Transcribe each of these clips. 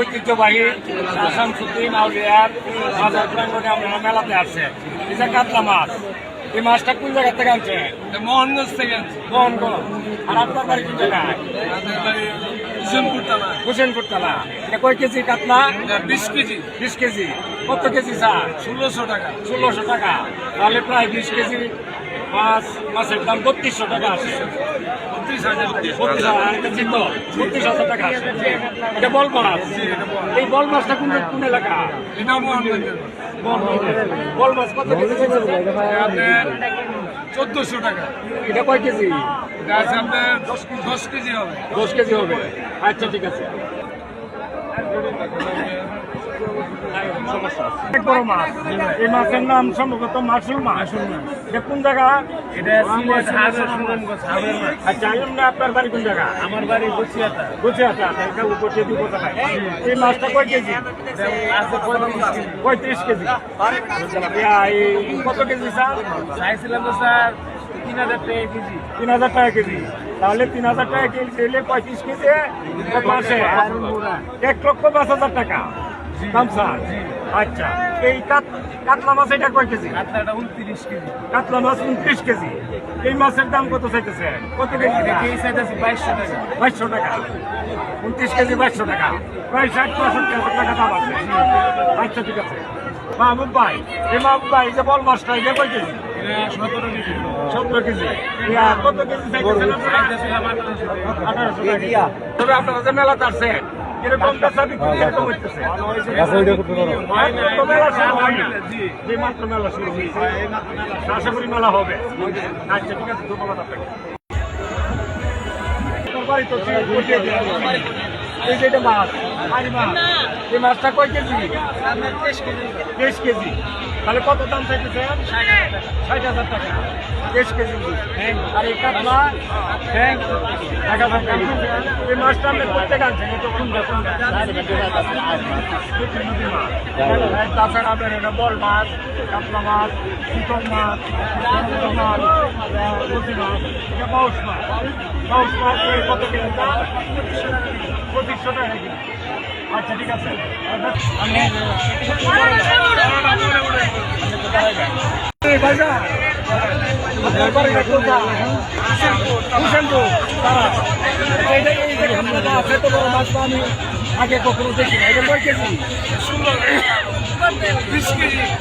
ঐতিহ্যবাহী আউলিয়ার বাজার প্রাঙ্গনে মেলাতে আসছে। যে কাতলা মাছ এই মাছটা কোন জায়গা থেকে আনছে? মোহনগঞ্জ থেকে আনছি। মোহনগঞ্জ। আর আপনার বাড়ি কোন জায়গায়? আমাদের বাড়ি হোসেনপুর থানা হোসেনপুর তালা এটা কয় কেজি কাতলা? বিশ কেজি। বিশ কেজি। কত কেজি স্যার ষোলোশো টাকা। ষোলোশো টাকা। তাহলে প্রায় বিশ কেজি মাছ মাছের দাম বত্রিশশো টাকা আসে বত্রিশ হাজার বত্রিশ হাজার টাকা আসে এটা বল মাছ এই বল মাছটা কোন কোন এলাকা? বল মাছ। কত কেজি আপনার চোদ্দশো টাকা। এটা কয় কেজি? এটা আছে আপনার দশ কেজি হবে। দশ কেজি হবে। আচ্ছা ঠিক আছে। বড় মাছ। এই মাছের নাম সম্ভবত মাসুল মাছ। এটা কোন জায়গা? এটা মাছ। আচ্ছা আপনার বাড়ি কোন জায়গা? আমার বাড়ি বসিয়াতা। গুছিয়াটা এটা উপর দিব এই মাছটা কয় কেজি? পঁয়ত্রিশ কেজি। কেজি। কত কেজি স্যার? চাইছিলাম তো স্যার তিন হাজার টাকা কেজি। তিন হাজার টাকা কেজি। তাহলে তিন হাজার টাকা কেজি দিলে পঁয়ত্রিশ কেজি এক লক্ষ পাঁচ হাজার টাকা। আচ্ছা এই কাতলা মাছ এটা কয় কেজি? উনত্রিশ কেজি। কাতলা মাছ উনত্রিশ কেজি। এই মাছের দাম কত চাইতেছে? কত কেজি? বাইশশো টাকা। বাইশশো টাকা। উনত্রিশ কেজি বাইশশো টাকা। প্রায় ষাট পঁয়ষট্টি হাজার টাকা দাম আছে। আচ্ছা ঠিক আছে। মাহবুব ভাই এই মাহবুব ভাই যে বল মাছটা এটা কয় কেজি? সতেরো কেজি। কত কেজি চাইতেছেন আপনারা? আপনারা যে মেলাতে আসছেন কীরকম বেচা বিক্রি কীরকম হইতেছে। মেলা শুরু হয় না। জি, মাত্র মেলা শুরু হয়েছে। আশা করি মেলা হবে। আচ্ছা ঠিক আছে ধন্যবাদ আপনাকে। বাড়ি তো সেই পটিয়া দিয়ে আসবে। এই যে এটা মাছ। মাছ এই মাছটা কয় কেজি। তেইশ কেজি। তাহলে কত দাম চাইতেছে? ষাট হাজার টাকা। তেইশ কেজি আর এই কাতলা? এক হাজার টাকা। এই মাছটা আপনি প্রত্যেক আনছেন? এটা কোনটা কোনটা নদী মাছ আর তাছাড়া আপনার এটা বল মাছ কাতলা মাছ চিতল মাছ মাছ নদী মাছ এটা বাউস মাছ। বাউস মাছ এই কত কেজি পঁচিশশো টাকা। আচ্ছা ঠিক আছে। আগে কখনো দেখি না এটা কয় কেজি?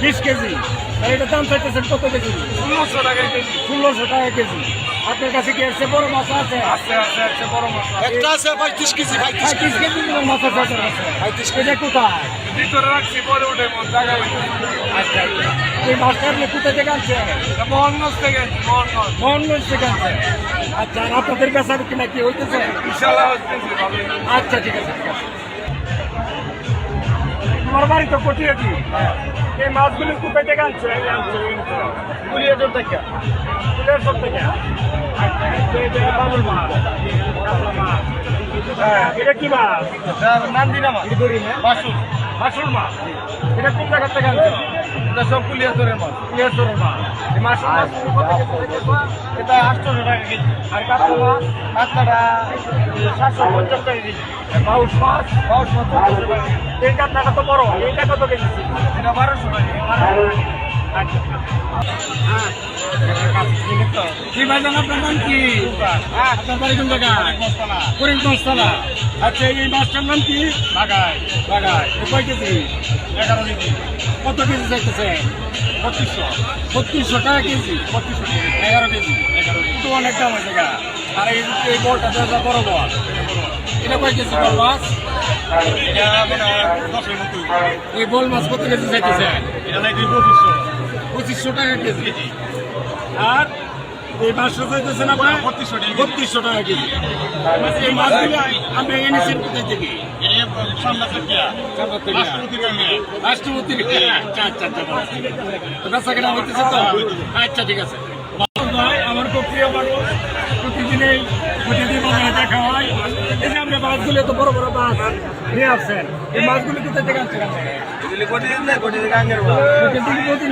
বিশ কেজি। এটা দাম চাইতেছেন কত কেজি? ষোলোশো টাকা কেজি। ষোলোশো টাকা কেজি। আপনার কাছে কি এসে বড় মাছ আছে? আস্তে আস্তে আস্তে বড় মাছ একটা আছে পঁয়ত্রিশ কেজি পঁয়ত্রিশ কেজি। মাছ আছে আপনার কাছে পঁয়ত্রিশ কেজি। কোথায়? ভিতরে রাখছি পরে উঠে মন জায়গায় আচ্ছা এই মাছটা আপনি কোথায় থেকে আনছেন? এটা মোহনগঞ্জ থেকে আনছি, মোহনগঞ্জ। মোহনগঞ্জ থেকে আনছেন। আচ্ছা আর আপনাদের নাকি হইতেছে? ইনশাল্লাহ আচ্ছা ঠিক আছে। ঠিক তো তোমার বাড়ি এই মাছগুলি থেকে আনছো এই আনছো কুলিয়াচর থেকে। কুলিয়াচর থেকে। আচ্ছা এই যে বাবুল মাছ হ্যাঁ এটা কি মাছ? নান্দিনা মাছ। বাসুর। বাসুর মাছ। এটা কোন জায়গা থেকে আনছো এটা সব কুলিয়াতরের মাছ কুলিয়াচরের মাছ এই মাছ? এটা আটশোশো টাকা কেজি। আর কাতলা মাছ কাতলাটা সাতশো পঞ্চাশ টাকা কেজি। বাউস মাছ পাউস মাছ চোদ্দশো টাকা এই কাতলাটা তো বড়? এইটা কত কেজি? এটা বারোশো টাকা কি নাম কি? আপনার বাড়ি কোন জায়গায় করিমগঞ্জতলা। আচ্ছা এই মাছটার নাম কি? বাগাই বাগাই। কয় কেজি? এগারো কেজি। কত কেজি চাইতেছে? বত্রিশশো। বত্রিশশো টাকা কেজি? বত্রিশশো এগারো কেজি। এগারো তো অনেক দাম হয়েছে গা। আর এই এই বলটা যা বড় বল। এটা কয় কেজি বল মাছ এই বল মাছ কত কেজি চাইতেছে? এটা নাকি পঁচিশশো। পঁচিশশো টাকা কেজি। আর এই মাছটা চাইতেছেন আপনার বত্রিশশো টাকা বত্রিশশো টাকা কেজি। এই মাছগুলো আপনি এনেছেন কোথায় থেকে? রাষ্ট্রপতি আচ্ছা আচ্ছা আচ্ছা কেনা হইতেছে তো? আচ্ছা ঠিক আছে। আমার খুব প্রিয় মানুষ। প্রতিদিনই প্রতিদিন বাজারে দেখা হয়। মাছগুলো এত বড় বড় মাছ নিয়ে আসছেন। এই মাছগুলো কোথায় থেকে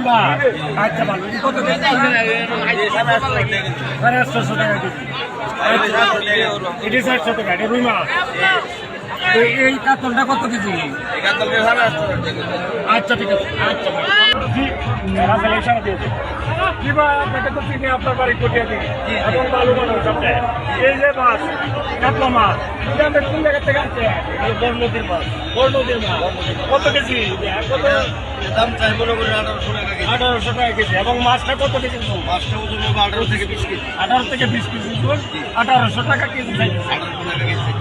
মাছ। আচ্ছা ভালো। কত সাড়ে আটশো টাকা কেজি। আচ্ছা, এটি চারশো টাকা রুই মাছ। এই- কাতলটা কত কেজি। আচ্ছা ঠিক আছে। আচ্ছা আপনার বাড়ি কোটিয়া দিকে এই যে মাছ কাতলা মাছ এটা কোন জায়গা থেকে বড় নদীর মাছ। বড় নদীর মাছ। কত কেজি? কত? দাম চাই মনে করি আঠারোশো টাকা কেজি। আঠারোশো টাকা কেজি। এবং মাছটা কত কেজি? মাছটা ওজন হবে আঠারো থেকে বিশ কেজি। আঠারো থেকে বিশ কেজি। আঠারোশো টাকা কেজি। আঠারোশো টাকা কেজি।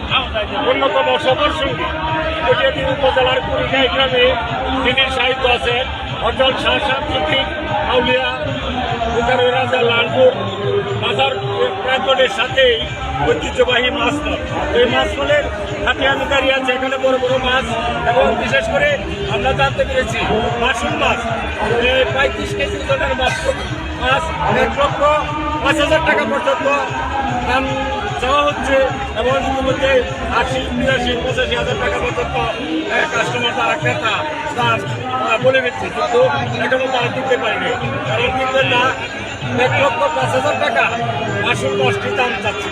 অন্যতম সফর সঙ্গী। কটিয়াদি উপজেলার কুড়িগাই গ্রামে যিনি সাহিত্য আছেন অর্জল শাহ সাংস্কৃতিক আউলিয়া বুকারি রাজা লালপুর বাজার প্রাঙ্গনের সাথেই ঐতিহ্যবাহী মাছ এই মাছ ফলের হাতে আমি দাঁড়িয়ে আছি, এখানে বড় বড় মাছ, এবং বিশেষ করে আমরা জানতে পেরেছি মাসুল মাছ। পঁয়ত্রিশ কেজি ওজনের মাছ মাছ এক লক্ষ পাঁচ হাজার টাকা পর্যন্ত দাম চাওয়া হচ্ছে এবং ইতিমধ্যে আশি, বিরাশি, পঁচাশি হাজার টাকা পর্যন্ত কাস্টমার তারা ক্রেতা, তার বলে দিচ্ছে। কিন্তু এখনও তারা দিতে পারেনি। কারণ কিনবেন না, এক লক্ষ পাঁচ হাজার টাকা আসল দশটি দাম চাচ্ছে।